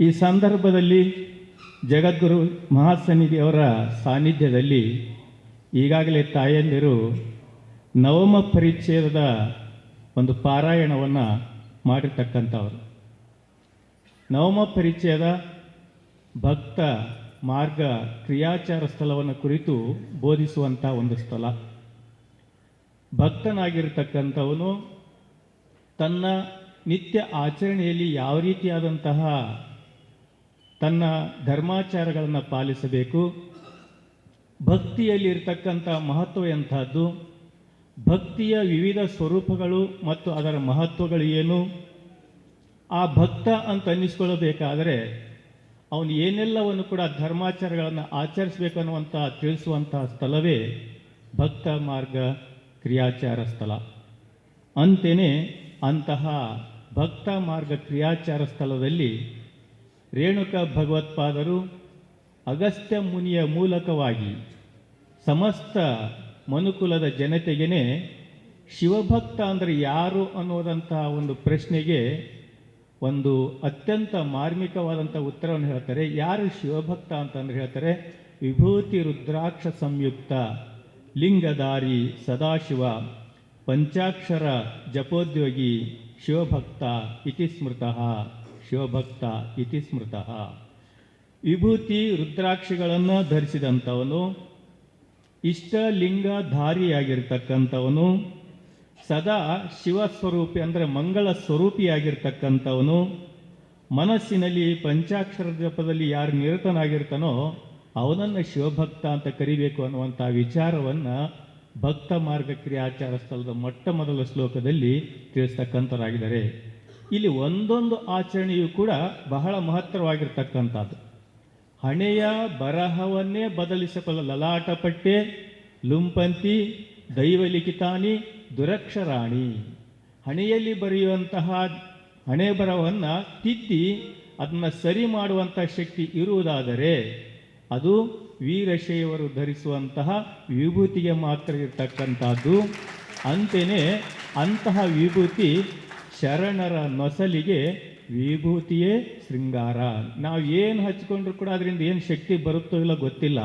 ಈ ಸಂದರ್ಭದಲ್ಲಿ ಜಗದ್ಗುರು ಮಹಾಸನ್ನಿಧಿಯವರ ಸಾನ್ನಿಧ್ಯದಲ್ಲಿ ಈಗಾಗಲೇ ತಾಯಂದಿರು ನವಮ ಪರಿಚ್ಛೇದದ ಒಂದು ಪಾರಾಯಣವನ್ನು ಮಾಡಿರ್ತಕ್ಕಂಥವ್ರು. ನವಮ ಪರಿಚಯದ ಭಕ್ತ ಮಾರ್ಗ ಕ್ರಿಯಾಚಾರ ಸ್ಥಳವನ್ನು ಕುರಿತು ಬೋಧಿಸುವಂಥ ಒಂದು ಸ್ಥಳ. ಭಕ್ತನಾಗಿರ್ತಕ್ಕಂಥವನು ತನ್ನ ನಿತ್ಯ ಆಚರಣೆಯಲ್ಲಿ ಯಾವ ರೀತಿಯಾದಂತಹ ತನ್ನ ಧರ್ಮಾಚಾರಗಳನ್ನು ಪಾಲಿಸಬೇಕು. ಭಕ್ತಿಯಲ್ಲಿ ಇರತಕ್ಕಂಥ ಮಹತ್ವ ಎಂಥದ್ದು? ಭಕ್ತಿಯ ವಿವಿಧ ಸ್ವರೂಪಗಳು ಮತ್ತು ಅದರ ಮಹತ್ವಗಳು ಏನು? ಆ ಭಕ್ತ ಅಂತ ಅನ್ನಿಸ್ಕೊಳ್ಳಬೇಕಾದರೆ ಅವನು ಏನೆಲ್ಲವನ್ನು ಕೂಡ ಧರ್ಮಾಚಾರಗಳನ್ನು ಆಚರಿಸಬೇಕು ಅನ್ನುವಂಥ ತಿಳಿಸುವಂತಹ ಸ್ಥಳವೇ ಭಕ್ತ ಮಾರ್ಗ ಕ್ರಿಯಾಚಾರ ಸ್ಥಳ. ಅಂತೆಯೇ ಅಂತಹ ಭಕ್ತ ಮಾರ್ಗ ಕ್ರಿಯಾಚಾರ ಸ್ಥಳದಲ್ಲಿ ರೇಣುಕ ಭಗವತ್ಪಾದರು ಅಗಸ್ತ್ಯ ಮುನಿಯ ಮೂಲಕವಾಗಿ ಸಮಸ್ತ ಮನುಕುಲದ ಜನತೆಗೇನೆ ಶಿವಭಕ್ತ ಅಂದರೆ ಯಾರು ಅನ್ನೋದಂತಹ ಒಂದು ಪ್ರಶ್ನೆಗೆ ಒಂದು ಅತ್ಯಂತ ಮಾರ್ಮಿಕವಾದಂಥ ಉತ್ತರವನ್ನು ಹೇಳ್ತಾರೆ. ಯಾರು ಶಿವಭಕ್ತ ಅಂತಂದ್ರೆ ಹೇಳ್ತಾರೆ, ವಿಭೂತಿ ರುದ್ರಾಕ್ಷ ಸಂಯುಕ್ತ ಲಿಂಗಧಾರಿ ಸದಾಶಿವ, ಪಂಚಾಕ್ಷರ ಜಪೋದ್ಯೋಗಿ, ಶಿವಭಕ್ತ ಇತಿ ಸ್ಮೃತಃ. ಶಿವಭಕ್ತ ಇತಿ ಸ್ಮೃತಃ. ವಿಭೂತಿ ರುದ್ರಾಕ್ಷಿಗಳನ್ನು ಧರಿಸಿದಂಥವನು ಇಷ್ಟಲಿಂಗಧಾರಿಯಾಗಿರ್ತಕ್ಕಂಥವನು ಸದಾ ಶಿವಸ್ವರೂಪಿ ಅಂದರೆ ಮಂಗಳ ಸ್ವರೂಪಿಯಾಗಿರ್ತಕ್ಕಂಥವನು, ಮನಸ್ಸಿನಲ್ಲಿ ಪಂಚಾಕ್ಷರ ಜಪದಲ್ಲಿ ಯಾರು ನಿರತನಾಗಿರ್ತಾನೋ ಅವನನ್ನು ಶಿವಭಕ್ತ ಅಂತ ಕರಿಬೇಕು ಅನ್ನುವಂಥ ವಿಚಾರವನ್ನು ಭಕ್ತ ಮಾರ್ಗ ಕ್ರಿಯಾಚಾರ ಸ್ಥಳದ ಮೊಟ್ಟ ಮೊದಲ ಶ್ಲೋಕದಲ್ಲಿ ತಿಳಿಸ್ತಕ್ಕಂಥರಾಗಿದ್ದಾರೆ ಇಲ್ಲಿ ಒಂದೊಂದು ಆಚರಣೆಯು ಕೂಡ ಬಹಳ ಮಹತ್ತರವಾಗಿರ್ತಕ್ಕಂಥದ್ದು. ಹಣೆಯ ಬರಹವನ್ನೇ ಬದಲಿಸಿಕೊಳ್ಳ ಲಲಾಟಪಟ್ಟೆ, ಲುಂಪಂತಿ, ದೈವಲಿಖಿತಾನಿ, ದುರಕ್ಷರಾಣಿ. ಹಣೆಯಲ್ಲಿ ಬರೆಯುವಂತಹ ಹಣೆ ಬರಹವನ್ನು ತಿದ್ದಿ ಅದನ್ನು ಸರಿ ಮಾಡುವಂಥ ಶಕ್ತಿ ಇರುವುದಾದರೆ ಅದು ವೀರಶೈವರು ಧರಿಸುವಂತಹ ವಿಭೂತಿಗೆ ಮಾತ್ರ ಇರತಕ್ಕಂಥದ್ದು. ಅಂತೆಯೇ ಅಂತಹ ವಿಭೂತಿ ಶರಣರ ನೊಸಲಿಗೆ ವಿಭೂತಿಯೇ ಶೃಂಗಾರ. ನಾವು ಏನು ಹಚ್ಕೊಂಡ್ರು ಕೂಡ ಅದರಿಂದ ಏನು ಶಕ್ತಿ ಬರುತ್ತೋ ಇಲ್ಲ ಗೊತ್ತಿಲ್ಲ.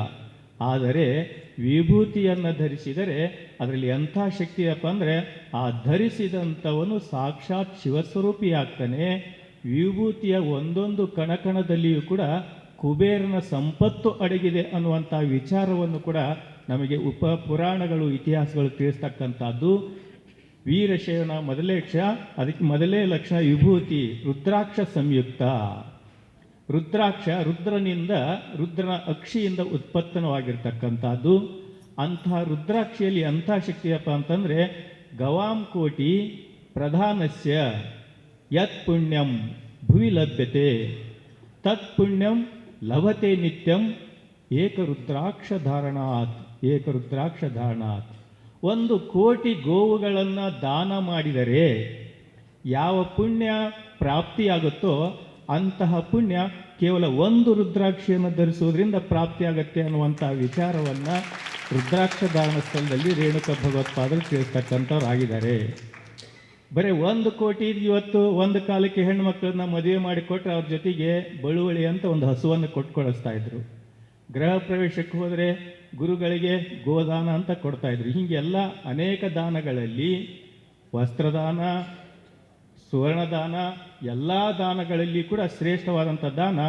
ಆದರೆ ವಿಭೂತಿಯನ್ನು ಧರಿಸಿದರೆ ಅದರಲ್ಲಿ ಎಂಥ ಶಕ್ತಿ ಅಪ್ಪ ಅಂದರೆ ಆ ಧರಿಸಿದಂಥವನು ಸಾಕ್ಷಾತ್ ಶಿವಸ್ವರೂಪಿಯಾಗ್ತಾನೆ ವಿಭೂತಿಯ ಒಂದೊಂದು ಕಣಕಣದಲ್ಲಿಯೂ ಕೂಡ ಕುಬೇರನ ಸಂಪತ್ತು ಅಡಗಿದೆ ಅನ್ನುವಂಥ ವಿಚಾರವನ್ನು ಕೂಡ ನಮಗೆ ಉಪ ಪುರಾಣಗಳು, ಇತಿಹಾಸಗಳು ತಿಳಿಸ್ತಕ್ಕಂಥದ್ದು. ವೀರಶೈವನ ಮೊದಲೇ ಕ್ಷ ಅದಕ್ಕೆ ಮೊದಲೇ ಲಕ್ಷಣ ವಿಭೂತಿ, ರುದ್ರಾಕ್ಷ ಸಂಯುಕ್ತ. ರುದ್ರಾಕ್ಷ ರುದ್ರನಿಂದ ರುದ್ರನ ಅಕ್ಷಿಯಿಂದ ಉತ್ಪತ್ತನವಾಗಿರ್ತಕ್ಕಂಥದ್ದು. ಅಂಥ ರುದ್ರಾಕ್ಷಿಯಲ್ಲಿ ಅಂಥ ಶಕ್ತಿಯಪ್ಪ ಅಂತಂದರೆ ಗವಾಂ ಕೋಟಿ ಪ್ರಧಾನಸ್ಯ ಯತ್ ಪುಣ್ಯಂ ಭುವಿ ಲಭ್ಯತೆ. ತತ್ ಪುಣ್ಯಂ ಲಭತೆ ನಿತ್ಯಂ ಏಕರುದ್ರಾಕ್ಷ ಧಾರಣಾತ್ ಏಕರುದ್ರಾಕ್ಷ ಧಾರಣಾತ್. ಒಂದು ಕೋಟಿ ಗೋವುಗಳನ್ನು ದಾನ ಮಾಡಿದರೆ ಯಾವ ಪುಣ್ಯ ಪ್ರಾಪ್ತಿಯಾಗುತ್ತೋ ಅಂತಹ ಪುಣ್ಯ ಕೇವಲ ಒಂದು ರುದ್ರಾಕ್ಷಿಯನ್ನು ಧರಿಸುವುದರಿಂದ ಪ್ರಾಪ್ತಿಯಾಗತ್ತೆ ಅನ್ನುವಂಥ ವಿಚಾರವನ್ನು ರುದ್ರಾಕ್ಷ ದಾನ ಸ್ಥಳದಲ್ಲಿ ರೇಣುಕ ಭಗವತ್ಪಾದರು ತಿಳಿಸ್ತಕ್ಕಂಥವ್ರಾಗಿದ್ದಾರೆ. ಬರೀ ಒಂದು ಕೋಟಿ ಇವತ್ತು ಒಂದು ಕಾಲಕ್ಕೆ ಹೆಣ್ಣು ಮಕ್ಕಳನ್ನ ಮದುವೆ ಮಾಡಿಕೊಟ್ರೆ ಅವ್ರ ಜೊತೆಗೆ ಬಳುವಳಿ ಅಂತ ಒಂದು ಹಸುವನ್ನು ಕೊಟ್ಟು ಕಳಿಸ್ತಾ ಇದ್ರು. ಗೃಹ ಪ್ರವೇಶಕ್ಕೆ ಹೋದರೆ ಗುರುಗಳಿಗೆ ಗೋದಾನ ಅಂತ ಕೊಡ್ತಾ ಇದ್ರು. ಹೀಗೆಲ್ಲ ಅನೇಕ ದಾನಗಳಲ್ಲಿ ವಸ್ತ್ರದಾನ, ಸುವರ್ಣದಾನ, ಎಲ್ಲ ದಾನಗಳಲ್ಲಿ ಕೂಡ ಶ್ರೇಷ್ಠವಾದಂಥ ದಾನ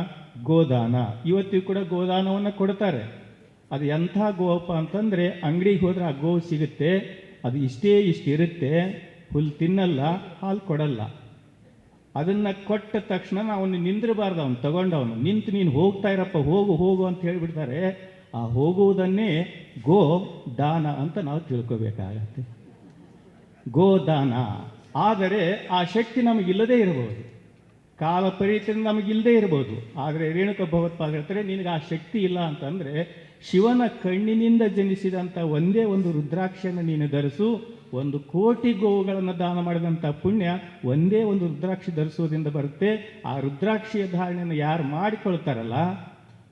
ಗೋದಾನ. ಇವತ್ತಿಗೂ ಕೂಡ ಗೋದಾನವನ್ನು ಕೊಡ್ತಾರೆ. ಅದು ಎಂಥ ಗೋವಪ್ಪ ಅಂತಂದರೆ ಅಂಗಡಿಗೆ ಹೋದರೆ ಆ ಗೋವು ಸಿಗುತ್ತೆ. ಅದು ಇಷ್ಟೇ ಇಷ್ಟಿರುತ್ತೆ ಹುಲ್ಲು ತಿನ್ನಲ್ಲ, ಹಾಲು ಕೊಡಲ್ಲ. ಅದನ್ನು ಕೊಟ್ಟ ತಕ್ಷಣ ಅವನು ನಿಂದಿರಬಾರ್ದು. ಅವನು ತಗೊಂಡವನು. ನಿಂತು ನೀನು ಹೋಗ್ತಾ ಇರಪ್ಪ, ಹೋಗು ಹೋಗು ಅಂತ ಹೇಳಿಬಿಡ್ತಾರೆ. ಆ ಹೋಗುವುದನ್ನೇ ಗೋ ದಾನ ಅಂತ ನಾವು ತಿಳ್ಕೋಬೇಕಾಗತ್ತೆ. ಗೋದಾನ ಆದರೆ ಆ ಶಕ್ತಿ ನಮಗಿಲ್ಲದೇ ಇರಬಹುದು. ಕಾಲ ಪರಿಚಯ ನಮಗಿಲ್ಲದೇ ಇರಬಹುದು. ಆದರೆ ರೇಣುಕ ಭಗವತ್ಪಾದ ಹೇಳ್ತಾರೆ, ನಿನಗೆ ಆ ಶಕ್ತಿ ಇಲ್ಲ ಅಂತಂದರೆ ಶಿವನ ಕಣ್ಣಿನಿಂದ ಜನಿಸಿದಂಥ ಒಂದೇ ಒಂದು ರುದ್ರಾಕ್ಷಿಯನ್ನು ನೀನು ಧರಿಸು, ಒಂದು ಕೋಟಿ ಗೋವುಗಳನ್ನು ದಾನ ಮಾಡಿದಂಥ ಪುಣ್ಯ ಒಂದೇ ಒಂದು ರುದ್ರಾಕ್ಷಿ ಧರಿಸುವುದರಿಂದ ಬರುತ್ತೆ. ಆ ರುದ್ರಾಕ್ಷಿಯ ಧಾರಣೆಯನ್ನು ಯಾರು ಮಾಡಿಕೊಳ್ತಾರಲ್ಲ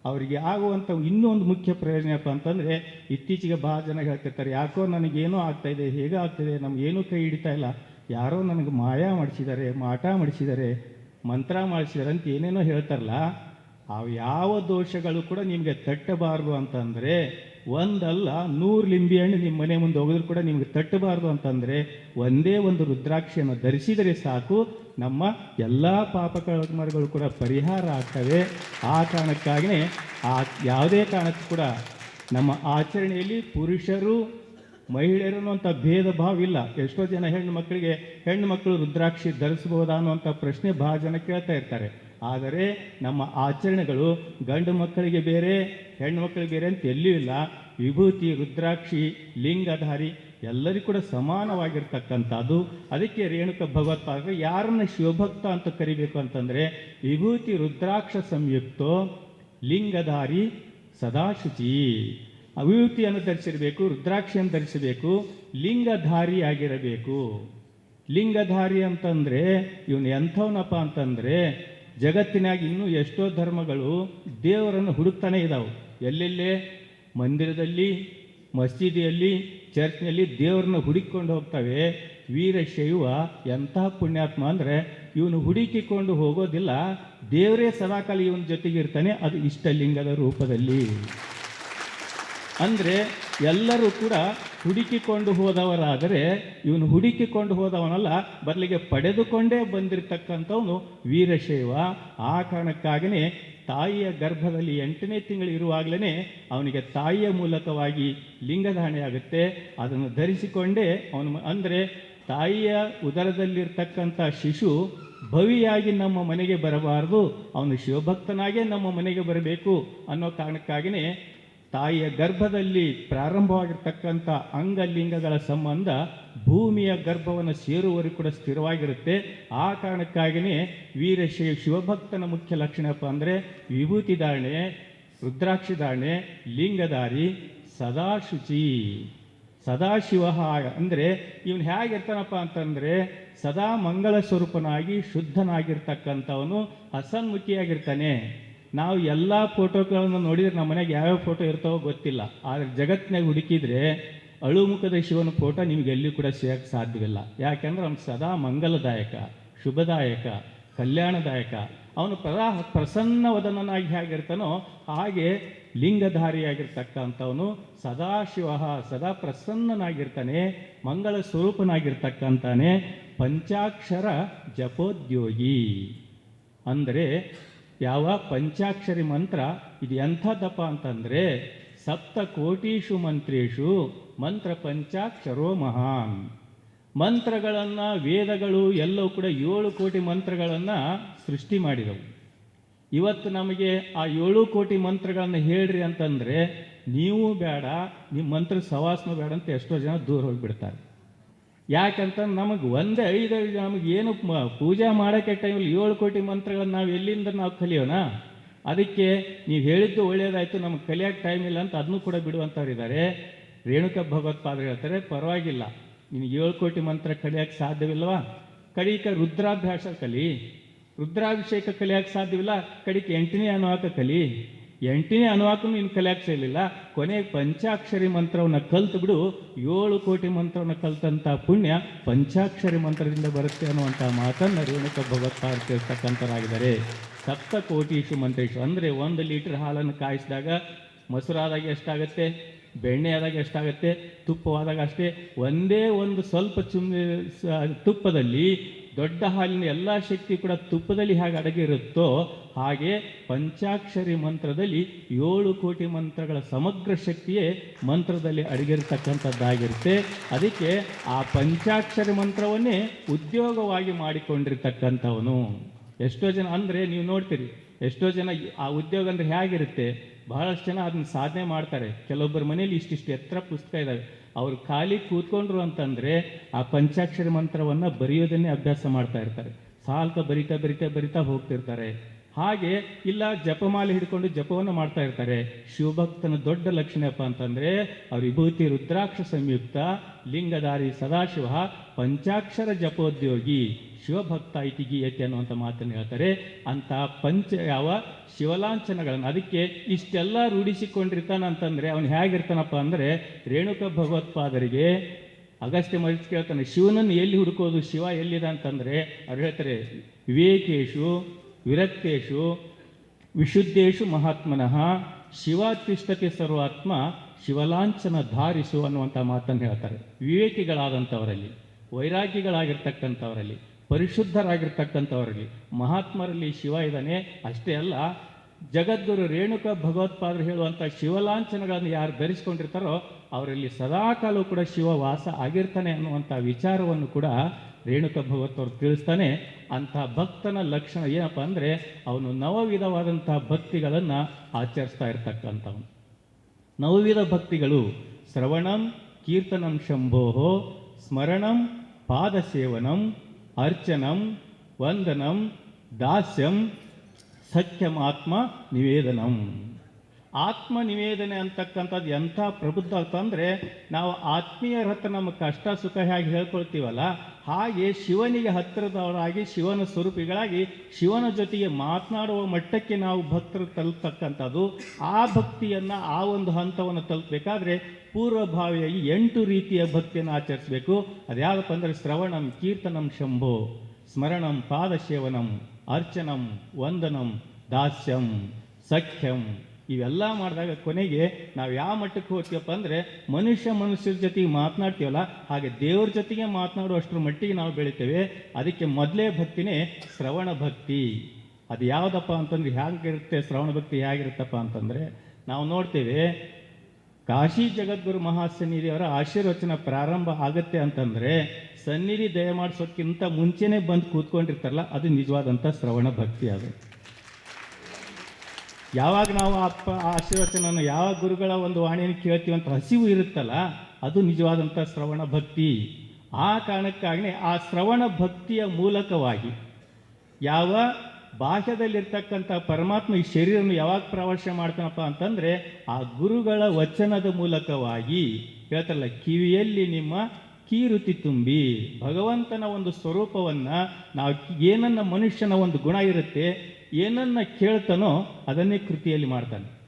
ಅವರಿಗೆ ಆಗುವಂಥ ಇನ್ನೊಂದು ಮುಖ್ಯ ಪ್ರಯೋಜನ ಏನಪ್ಪ ಅಂತಂದರೆ, ಇತ್ತೀಚೆಗೆ ಭಾಳ ಜನ ಹೇಳ್ತಿರ್ತಾರೆ, ಯಾಕೋ ನನಗೇನೋ ಆಗ್ತಾ ಇದೆ ಹೇಗೆ ಆಗ್ತಿದೆ ನಮಗೇನೂ ಕೈ ಹಿಡಿತಾ ಇಲ್ಲ, ಯಾರೋ ನನಗೆ ಮಾಯ ಮಾಡಿಸಿದ್ದಾರೆ, ಮಾಟ ಮಾಡಿಸಿದ್ದಾರೆ, ಮಂತ್ರ ಅಂತ ಏನೇನೋ ಹೇಳ್ತಾರಲ್ಲ, ಅವು ಯಾವ ದೋಷಗಳು ಕೂಡ ನಿಮಗೆ ತಟ್ಟಬಾರದು ಅಂತಂದರೆ ಒಂದಲ್ಲ, ನೂರು ಲಿಂಬಿ ಹಣ್ಣು ನಿಮ್ಮ ಮನೆ ಮುಂದೆ ಹೋಗಿದ್ರು ಕೂಡ ನಿಮಗೆ ತಟ್ಟಬಾರದು ಅಂತಂದರೆ ಒಂದೇ ಒಂದು ರುದ್ರಾಕ್ಷಿಯನ್ನು ಧರಿಸಿದರೆ ಸಾಕು, ನಮ್ಮ ಎಲ್ಲ ಪಾಪ ಕರ್ಮಗಳು ಕೂಡ ಪರಿಹಾರ ಆಗ್ತವೆ. ಆ ಕಾರಣಕ್ಕಾಗಿಯೇ ಆ ಯಾವುದೇ ಕಾರಣಕ್ಕೂ ಕೂಡ ನಮ್ಮ ಆಚರಣೆಯಲ್ಲಿ ಪುರುಷರು, ಮಹಿಳೆಯರು ಅನ್ನುವಂಥ ಭೇದ ಭಾವ ಇಲ್ಲ. ಎಷ್ಟೋ ಜನ ಹೆಣ್ಣು ಮಕ್ಕಳಿಗೆ, ಹೆಣ್ಣು ಮಕ್ಕಳು ರುದ್ರಾಕ್ಷಿ ಧರಿಸ್ಬೋದಾ ಅನ್ನುವಂಥ ಪ್ರಶ್ನೆ ಭಾಳ ಜನ ಕೇಳ್ತಾ ಇರ್ತಾರೆ. ಆದರೆ ನಮ್ಮ ಆಚರಣೆಗಳು ಗಂಡು ಮಕ್ಕಳಿಗೆ ಬೇರೆ, ಹೆಣ್ಣು ಮಕ್ಕಳಿಗೆ ಬೇರೆ ಅಂತ ಎಲ್ಲೂ ಇಲ್ಲ. ವಿಭೂತಿ, ರುದ್ರಾಕ್ಷಿ, ಲಿಂಗಧಾರಿ ಎಲ್ಲರಿಗೂ ಕೂಡ ಸಮಾನವಾಗಿರ್ತಕ್ಕಂಥದ್ದು. ಅದಕ್ಕೆ ರೇಣುಕ ಭಗವತ್ಪಾದ ಯಾರನ್ನ ಶಿವಭಕ್ತ ಅಂತ ಕರಿಬೇಕು ಅಂತಂದರೆ, ವಿಭೂತಿ, ರುದ್ರಾಕ್ಷ ಸಂಯುಕ್ತೋ ಲಿಂಗಧಾರಿ ಸದಾಶುಚಿ. ಅವಿಭೂತಿಯನ್ನು ಧರಿಸಿರಬೇಕು, ರುದ್ರಾಕ್ಷಿಯನ್ನು ಧರಿಸಬೇಕು ಲಿಂಗಧಾರಿಯಾಗಿರಬೇಕು ಲಿಂಗಧಾರಿ ಅಂತಂದರೆ, ಇವನು ಎಂಥವನಪ್ಪ ಅಂತಂದರೆ ಜಗತ್ತಿನಾಗ ಇನ್ನೂ ಎಷ್ಟೋ ಧರ್ಮಗಳು ದೇವರನ್ನು ಹುಡುಕ್ತಾನೆ ಇದ್ದಾವೆ ಎಲ್ಲೆಲ್ಲೇ ಮಂದಿರದಲ್ಲಿ, ಮಸೀದಿಯಲ್ಲಿ, ಚರ್ಚ್ನಲ್ಲಿ ದೇವರನ್ನ ಹುಡುಕಿಕೊಂಡು ಹೋಗ್ತವೆ. ವೀರಶೈವ ಎಂಥ ಪುಣ್ಯಾತ್ಮ ಅಂದರೆ ಇವನು ಹುಡುಕಿಕೊಂಡು ಹೋಗೋದಿಲ್ಲ. ದೇವರೇ ಸದಾಕಾಲ ಇವನ ಜೊತೆಗೆ ಇರ್ತಾನೆ. ಅದು ಇಷ್ಟಲಿಂಗದ ರೂಪದಲ್ಲಿ. ಅಂದರೆ ಎಲ್ಲರೂ ಕೂಡ ಹುಡುಕಿಕೊಂಡು ಹೋದವರಾದರೆ ಇವನು ಹುಡುಕಿಕೊಂಡು ಹೋದವನಲ್ಲ, ಬದಲಿಗೆ ಪಡೆದುಕೊಂಡೇ ಬಂದಿರತಕ್ಕಂಥವನು ವೀರಶೈವ. ಆ ಕಾರಣಕ್ಕಾಗಿಯೇ ತಾಯಿಯ ಗರ್ಭದಲ್ಲಿ ಎಂಟನೇ ತಿಂಗಳು ಇರುವಾಗಲೇ ಅವನಿಗೆ ತಾಯಿಯ ಮೂಲಕವಾಗಿ ಲಿಂಗಧಾರಣೆ ಆಗುತ್ತೆ. ಅದನ್ನು ಧರಿಸಿಕೊಂಡೇ ಅವನು ಅಂದರೆ ತಾಯಿಯ ಉದರದಲ್ಲಿರ್ತಕ್ಕಂಥ ಶಿಶು ಭವಿಯಾಗಿ ನಮ್ಮ ಮನೆಗೆ ಬರಬಾರದು, ಅವನು ಶಿವಭಕ್ತನಾಗೇ ನಮ್ಮ ಮನೆಗೆ ಬರಬೇಕು ಅನ್ನೋ ಕಾರಣಕ್ಕಾಗಿಯೇ ತಾಯಿಯ ಗರ್ಭದಲ್ಲಿ ಪ್ರಾರಂಭವಾಗಿರ್ತಕ್ಕಂಥ ಅಂಗಲಿಂಗಗಳ ಸಂಬಂಧ ಭೂಮಿಯ ಗರ್ಭವನ್ನು ಸೇರುವವರೆಗೂ ಕೂಡ ಸ್ಥಿರವಾಗಿರುತ್ತೆ. ಆ ಕಾರಣಕ್ಕಾಗಿಯೇ ವೀರಶೈವ ಶಿವಭಕ್ತನ ಮುಖ್ಯ ಲಕ್ಷಣಪ್ಪ ಅಂದರೆ ವಿಭೂತಿ ಧಾರಣೆ, ರುದ್ರಾಕ್ಷಿ ಧಾರಣೆ, ಲಿಂಗಧಾರಿ, ಸದಾಶುಚಿ, ಸದಾಶಿವ ಅಂದರೆ ಇವನು ಹೇಗಿರ್ತಾನಪ್ಪ ಅಂತಂದರೆ ಸದಾ ಮಂಗಳ ಸ್ವರೂಪನಾಗಿ ಶುದ್ಧನಾಗಿರ್ತಕ್ಕಂಥವನು ಹಸನ್ಮುಖಿಯಾಗಿರ್ತಾನೆ ನಾವು ಎಲ್ಲ ಫೋಟೋಗಳನ್ನು ನೋಡಿದ್ರೆ ನಮ್ಮ ಮನೆಗೆ ಯಾವ್ಯಾವ ಫೋಟೋ ಇರ್ತಾವೋ ಗೊತ್ತಿಲ್ಲ. ಆದರೆ ಜಗತ್ತಿನಾಗ ಹುಡುಕಿದ್ರೆ ಅಳುಮುಖದ ಶಿವನ ಫೋಟೋ ನಿಮ್ಗೆ ಎಲ್ಲಿ ಕೂಡ ಸಿಗಕ್ಕೆ ಸಾಧ್ಯವಿಲ್ಲ. ಯಾಕೆಂದ್ರೆ ಅವ್ನು ಸದಾ ಮಂಗಲದಾಯಕ, ಶುಭದಾಯಕ, ಕಲ್ಯಾಣದಾಯಕ. ಅವನು ಪ್ರದಾ ಪ್ರಸನ್ನವದನನಾಗಿ ಹೇಗಿರ್ತಾನೋ ಹಾಗೆ ಲಿಂಗಧಾರಿಯಾಗಿರ್ತಕ್ಕಂಥವನು ಸದಾಶಿವ ಸದಾ ಪ್ರಸನ್ನನಾಗಿರ್ತಾನೆ, ಮಂಗಳ ಸ್ವರೂಪನಾಗಿರ್ತಕ್ಕಂಥಾನೆ, ಪಂಚಾಕ್ಷರ ಜಪೋದ್ಯೋಗಿ. ಅಂದರೆ ಯಾವ ಪಂಚಾಕ್ಷರಿ ಮಂತ್ರ ಇದು ಎಂಥದ್ದಪ್ಪ ಅಂತಂದರೆ, ಸಪ್ತ ಕೋಟೀಶು ಮಂತ್ರೇಶು ಮಂತ್ರ ಪಂಚಾಕ್ಷರೋ ಮಹಾನ್. ಮಂತ್ರಗಳನ್ನು ವೇದಗಳು ಎಲ್ಲವೂ ಕೂಡ ಏಳು ಕೋಟಿ ಮಂತ್ರಗಳನ್ನು ಸೃಷ್ಟಿ ಮಾಡಿದವು. ಇವತ್ತು ನಮಗೆ ಆ ಏಳು ಕೋಟಿ ಮಂತ್ರಗಳನ್ನು ಹೇಳ್ರಿ ಅಂತಂದರೆ, ನೀವು ಬೇಡ ನಿಮ್ಮ ಮಂತ್ರ ಸವಾಸನ ಬೇಡ ಅಂತ ಎಷ್ಟೋ ಜನ ದೂರ ಹೋಗಿಬಿಡ್ತಾರೆ. ಯಾಕಂತಂದ್ರೆ ನಮಗೆ ಒಂದೇ ಐದೈದು ನಮಗೆ ಏನು ಪೂಜೆ ಮಾಡೋಕ್ಕೆ ಟೈಮಲ್ಲಿ ಏಳು ಕೋಟಿ ಮಂತ್ರಗಳನ್ನು ನಾವು ಎಲ್ಲಿಂದ ನಾವು ಕಲಿಯೋಣ? ಅದಕ್ಕೆ ನೀವು ಹೇಳಿದ್ದು ಒಳ್ಳೆಯದಾಯಿತು ನಮಗೆ ಕಲಿಯೋಕ್ಕೆ ಟೈಮ್ ಇಲ್ಲ ಅಂತ ಅದನ್ನು ಕೂಡ ಬಿಡುವಂಥವ್ರು ಇದ್ದಾರೆ ರೇಣುಕ ಭಗವತ್ಪಾದರು ಹೇಳ್ತಾರೆ, ಪರವಾಗಿಲ್ಲ. ನಿನಗೆ ಏಳು ಕೋಟಿ ಮಂತ್ರ ಕಲಿಯೋಕ್ಕೆ ಸಾಧ್ಯವಿಲ್ಲವಾ ಕಡಿಕ ರುದ್ರಾಭ್ಯಾಸ ಕಲಿ. ರುದ್ರಾಭಿಷೇಕ ಕಲಿಯೋಕ್ಕೆ ಸಾಧ್ಯವಿಲ್ಲ, ಕಡಿಕೆ ಎಂಟನೇ ಅನುವಾಕ ಕಲಿ. ಎಂಟನೇ ಅನುವಾಕನು ಇನ್ನು ಸಿಗಲಿಲ್ಲ. ಕೊನೆಗೆ ಪಂಚಾಕ್ಷರಿ ಮಂತ್ರವನ್ನು ಕಲ್ತು ಬಿಡು. ಏಳು ಕೋಟಿ ಮಂತ್ರವನ್ನು ಕಲ್ತಂಥ ಪುಣ್ಯ ಪಂಚಾಕ್ಷರಿ ಮಂತ್ರದಿಂದ ಬರುತ್ತೆ ಅನ್ನುವಂಥ ಮಾತನ್ನು ರೇಣುಕ ಭಗವತ್ಪಾದ ತಿಳಿಸ್ತಕ್ಕಂಥವರಾಗಿದ್ದಾರೆ ಸಪ್ತ ಕೋಟೀಶು ಮಂತ್ರೇಶು ಅಂದರೆ ಒಂದು ಲೀಟರ್ ಹಾಲನ್ನು ಕಾಯಿಸಿದಾಗ ಮೊಸರಾದಾಗ ಎಷ್ಟಾಗತ್ತೆ? ಬೆಣ್ಣೆ ಆದಾಗ ಎಷ್ಟಾಗತ್ತೆ? ತುಪ್ಪವಾದಾಗ ಅಷ್ಟೇ. ಒಂದೇ ಒಂದು ಸ್ವಲ್ಪ ಚುಮ್ ತುಪ್ಪದಲ್ಲಿ ದೊಡ್ಡ ಹಾಲಿನ ಎಲ್ಲ ಶಕ್ತಿ ಕೂಡ ತುಪ್ಪದಲ್ಲಿ ಹೇಗೆ ಅಡಗಿರುತ್ತೋ ಹಾಗೆ ಪಂಚಾಕ್ಷರಿ ಮಂತ್ರದಲ್ಲಿ ಏಳು ಕೋಟಿ ಮಂತ್ರಗಳ ಸಮಗ್ರ ಶಕ್ತಿಯೇ ಮಂತ್ರದಲ್ಲಿ ಅಡಗಿರ್ತಕ್ಕಂಥದ್ದಾಗಿರುತ್ತೆ. ಅದಕ್ಕೆ ಆ ಪಂಚಾಕ್ಷರಿ ಮಂತ್ರವನ್ನೇ ಉದ್ಯೋಗವಾಗಿ ಮಾಡಿಕೊಂಡಿರ್ತಕ್ಕಂಥವನು. ಎಷ್ಟೋ ಜನ ಅಂದರೆ ನೀವು ನೋಡ್ತೀರಿ, ಎಷ್ಟೋ ಜನ ಆ ಉದ್ಯೋಗ ಅಂದರೆ ಹೇಗಿರುತ್ತೆ? ಬಹಳಷ್ಟು ಜನ ಅದನ್ನ ಸಾಧನೆ ಮಾಡ್ತಾರೆ. ಕೆಲವೊಬ್ಬರ ಮನೇಲಿ ಇಷ್ಟಿಷ್ಟು ಎತ್ತರ ಪುಸ್ತಕ ಇದ್ದಾವೆ. ಅವ್ರು ಖಾಲಿ ಕೂತ್ಕೊಂಡ್ರು ಅಂತಂದರೆ ಆ ಪಂಚಾಕ್ಷರಿ ಮಂತ್ರವನ್ನು ಬರೆಯೋದನ್ನೇ ಅಭ್ಯಾಸ ಮಾಡ್ತಾ ಇರ್ತಾರೆ. ಸಾಲ್ಕ ಬರಿತಾ ಬರಿತಾ ಬರಿತಾ ಹೋಗ್ತಿರ್ತಾರೆ. ಹಾಗೆ ಇಲ್ಲ ಜಪಮಾಲೆ ಹಿಡ್ಕೊಂಡು ಜಪವನ್ನು ಮಾಡ್ತಾ ಇರ್ತಾರೆ. ಶಿವಭಕ್ತನ ದೊಡ್ಡ ಲಕ್ಷಣಪ್ಪ ಅಂತಂದರೆ, ಅವ್ರ ವಿಭೂತಿ ರುದ್ರಾಕ್ಷ ಸಂಯುಕ್ತ, ಲಿಂಗಧಾರಿ ಸದಾಶಿವ, ಪಂಚಾಕ್ಷರ ಜಪೋದ್ಯೋಗಿ, ಶಿವಭಕ್ತ ಇತಿ ಗೀಯತೆ ಅನ್ನುವಂಥ ಮಾತನ್ನು ಹೇಳ್ತಾರೆ. ಅಂತ ಪಂಚ ಯಾವ ಶಿವಲಾಂಛನಗಳನ್ನು ಅದಕ್ಕೆ ಇಷ್ಟೆಲ್ಲ ರೂಢಿಸಿಕೊಂಡಿರ್ತಾನಂತಂದರೆ ಅವನು ಹೇಗಿರ್ತಾನಪ್ಪ ಅಂದರೆ, ರೇಣುಕ ಭಗವತ್ಪಾದರಿಗೆ ಅಗಸ್ತ್ಯ ಮಹರ್ಷಿ ಕೇಳ್ತಾನೆ, ಶಿವನನ್ನು ಎಲ್ಲಿ ಹುಡುಕೋದು? ಶಿವ ಎಲ್ಲಿದೆ? ಅಂತಂದರೆ, ಅವ್ರು ಹೇಳ್ತಾರೆ, ವಿವೇಕೇಶು ವಿರಕ್ತೇಶು, ವಿಶುದ್ಧೇಶು ಮಹಾತ್ಮನಃ ಶಿವ ತಿಷ್ಠತೆ ಸರ್ವಾತ್ಮ ಶಿವಲಾಂಛನ ಧಾರಿಸು ಅನ್ನುವಂಥ ಮಾತನ್ನು ಹೇಳ್ತಾರೆ. ವಿವೇಕಿಗಳಾದಂಥವರಲ್ಲಿ, ವೈರಾಗ್ಯಗಳಾಗಿರ್ತಕ್ಕಂಥವರಲ್ಲಿ, ಪರಿಶುದ್ಧರಾಗಿರ್ತಕ್ಕಂಥವರಲ್ಲಿ, ಮಹಾತ್ಮರಲ್ಲಿ ಶಿವ ಇದ್ದಾನೆ. ಅಷ್ಟೇ ಅಲ್ಲ, ಜಗದ್ಗುರು ರೇಣುಕ ಭಗವತ್ಪಾದರು ಹೇಳುವಂಥ ಶಿವಲಾಂಛನಗಳನ್ನು ಯಾರು ಧರಿಸ್ಕೊಂಡಿರ್ತಾರೋ ಅವರಲ್ಲಿ ಸದಾಕಾಲವೂ ಕೂಡ ಶಿವ ವಾಸ ಆಗಿರ್ತಾನೆ ಅನ್ನುವಂಥ ವಿಚಾರವನ್ನು ಕೂಡ ರೇಣುಕ ಭಗವತ್ತವರು ತಿಳಿಸ್ತಾನೆ. ಅಂಥ ಭಕ್ತನ ಲಕ್ಷಣ ಏನಪ್ಪ ಅಂದರೆ ಅವನು ನವವಿಧವಾದಂಥ ಭಕ್ತಿಗಳನ್ನು ಆಚರಿಸ್ತಾ ಇರ್ತಕ್ಕಂಥವನು. ನವವಿಧ ಭಕ್ತಿಗಳು ಶ್ರವಣಂ ಕೀರ್ತನಂ ಶಂಭೋಹೋ, ಸ್ಮರಣಂ ಪಾದಸೇವನಂ, ಅರ್ಚನಂ ವಂದನಂ, ದಾಸ್ಯಂ ಸತ್ಯಮಾತ್ಮ ನಿವೇದನಂ. ಆತ್ಮ ನಿವೇದನೆ ಅಂತಕ್ಕಂಥದ್ದು ಎಂಥ ಪ್ರಬುದ್ಧ ಅಂತಂದರೆ ನಾವು ಆತ್ಮೀಯರ ಹತ್ರ ನಮ್ಮ ಕಷ್ಟ ಸುಖ ಹೇಗೆ ಹೇಳ್ಕೊಳ್ತೀವಲ್ಲ ಹಾಗೆ ಶಿವನಿಗೆ ಹತ್ತಿರದವರಾಗಿ ಶಿವನ ಸ್ವರೂಪಿಗಳಾಗಿ ಶಿವನ ಜೊತೆಗೆ ಮಾತನಾಡುವ ಮಟ್ಟಕ್ಕೆ ನಾವು ಭಕ್ತರು ತಲುಪತಕ್ಕಂಥದ್ದು. ಆ ಭಕ್ತಿಯನ್ನು, ಆ ಒಂದು ಹಂತವನ್ನು ತಲುಪಬೇಕಾದ್ರೆ ಪೂರ್ವಭಾವಿಯಾಗಿ ಎಂಟು ರೀತಿಯ ಭಕ್ತಿಯನ್ನು ಆಚರಿಸಬೇಕು. ಅದ್ಯಾವುದಪ್ಪ ಅಂದರೆ ಶ್ರವಣಂ, ಕೀರ್ತನಂ, ಶಂಭೋ, ಸ್ಮರಣಂ, ಪಾದಸೇವನಂ, ಅರ್ಚನಂ, ವಂದನಂ, ದಾಸ್ಯಂ, ಸಖ್ಯಂ ಇವೆಲ್ಲ ಮಾಡಿದಾಗ ಕೊನೆಗೆ ನಾವು ಯಾವ ಮಟ್ಟಕ್ಕೆ ಹೋಗ್ತೀವಪ್ಪ ಅಂದರೆ ಮನುಷ್ಯ ಮನುಷ್ಯರ ಜೊತೆಗೆ ಮಾತನಾಡ್ತೀವಲ್ಲ, ಹಾಗೆ ದೇವ್ರ ಜೊತೆಗೆ ಮಾತನಾಡುವಷ್ಟರ ಮಟ್ಟಿಗೆ ನಾವು ಬೆಳಿತೇವೆ. ಅದಕ್ಕೆ ಮೊದಲೇ ಭಕ್ತಿನೇ ಶ್ರವಣ ಭಕ್ತಿ. ಅದು ಯಾವುದಪ್ಪ ಅಂತಂದ್ರೆ ಹೇಗಿರುತ್ತೆ, ಶ್ರವಣ ಭಕ್ತಿ ಹೇಗಿರುತ್ತಪ್ಪ ಅಂತಂದರೆ ನಾವು ನೋಡ್ತೇವೆ, ಕಾಶಿ ಜಗದ್ಗುರು ಮಹಾಸನ್ನಿಧಿಯವರ ಆಶೀರ್ವಚನ ಪ್ರಾರಂಭ ಆಗುತ್ತೆ ಅಂತಂದರೆ ಸನ್ನಿಧಿ ದಯಮಾಡಿಸೋಕ್ಕಿಂತ ಮುಂಚೆನೇ ಬಂದು ಕೂತ್ಕೊಂಡಿರ್ತಾರಲ್ಲ, ಅದು ನಿಜವಾದಂಥ ಶ್ರವಣ ಭಕ್ತಿ ಅದು. ಯಾವಾಗ ನಾವು ಅಪ್ಪ ಆ ಆಶೀರ್ವಚನವನ್ನು ಯಾವ ಗುರುಗಳ ಒಂದು ವಾಣಿಯನ್ನು ಕೇಳ್ತೀವಿ ಅಂತ ಹಸಿವು ಇರುತ್ತಲ್ಲ, ಅದು ನಿಜವಾದಂಥ ಶ್ರವಣ ಭಕ್ತಿ. ಆ ಕಾರಣಕ್ಕಾಗಿ ಆ ಶ್ರವಣ ಭಕ್ತಿಯ ಮೂಲಕವಾಗಿ ಯಾವ ಬಾಹ್ಯದಲ್ಲಿರ್ತಕ್ಕಂಥ ಪರಮಾತ್ಮ ಈ ಶರೀರವನ್ನು ಯಾವಾಗ ಪ್ರವೇಶ ಮಾಡ್ತಾನಪ್ಪ ಅಂತಂದರೆ, ಆ ಗುರುಗಳ ವಚನದ ಮೂಲಕವಾಗಿ ಹೇಳ್ತಾರಲ್ಲ, ಕಿವಿಯಲ್ಲಿ ನಿಮ್ಮ ಕೀರುತಿ ತುಂಬಿ. ಭಗವಂತನ ಒಂದು ಸ್ವರೂಪವನ್ನು ನಾವು ಏನನ್ನ ಮನುಷ್ಯನ ಒಂದು ಗುಣ ಇರುತ್ತೆ ಏನನ್ನ ಕೇಳ್ತಾನೋ ಅದನ್ನೇ ಕೃತಿಯಲ್ಲಿ ಮಾಡ್ತಾನೆ.